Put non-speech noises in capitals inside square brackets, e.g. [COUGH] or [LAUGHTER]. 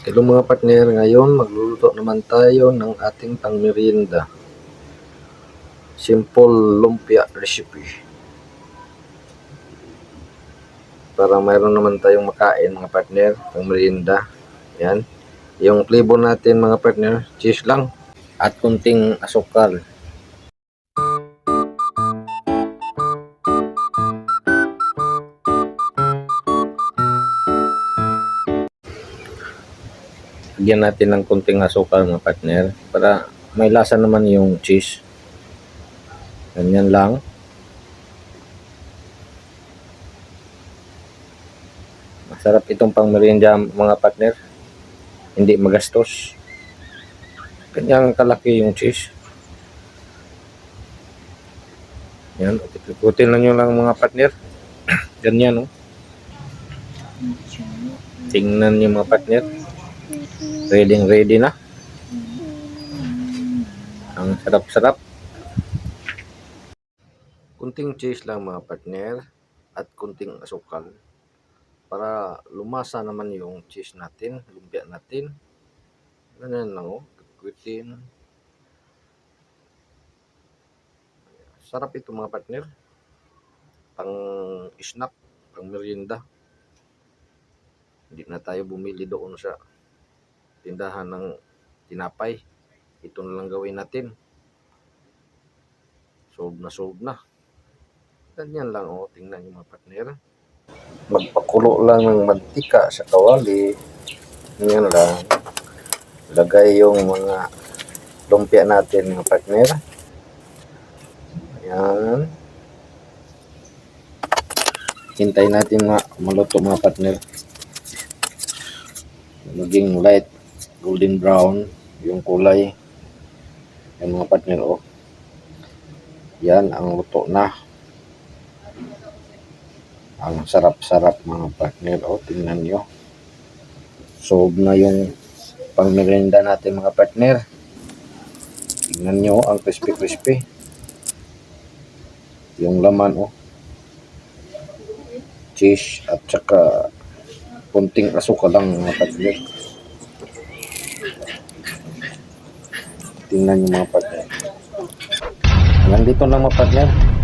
Hello mga partner, ngayon magluluto naman tayo ng ating pangmerienda. Simple lumpia recipe. Para mayroon naman tayong makain mga partner, pangmerienda. Yan. Yung flavor natin mga partner, cheese lang at kunting asukal. Lagyan natin ng kunting asukal mga partner para may lasa naman yung cheese. Ganyan lang. Masarap itong pang merienda mga partner. Hindi magastos. Kanyang kalaki yung cheese. Yan, ikutin lang nyo lang mga partner. [CLEARS THROAT] Ganyan, oh. Tingnan nyo mga partner. Ready ready na. Ang sarap-sarap. Kunting cheese lang mga partner at kunting asukal para lumasa naman yung cheese natin, lumpia natin. Ganyan lang oh. Sarap ito mga partner. Pang snack, pang merienda. Hindi na tayo bumili doon sa tindahan ng tinapay. Ito na lang gawin natin. Solve na solve na. Ganyan lang oh, tingnan yung mga partner. Magpakulo lang ng mantika sa kawali. Ganyan lang. Lagay yung mga lumpia natin mga partner. Ayan. Hintay natin mga maluto mga partner. Maging light golden brown yung kulay. Yan mga partner oh. Yan ang luto na. Ang sarap-sarap mga partner oh. Tingnan nyo. Solve na yung pang merienda natin mga partner. Tingnan nyo ang crispy-crispy. Yung laman oh. Cheese at saka kunting asukal lang mga partner. Tingnan nyo mga partner. Hanggang dito lang mga partner.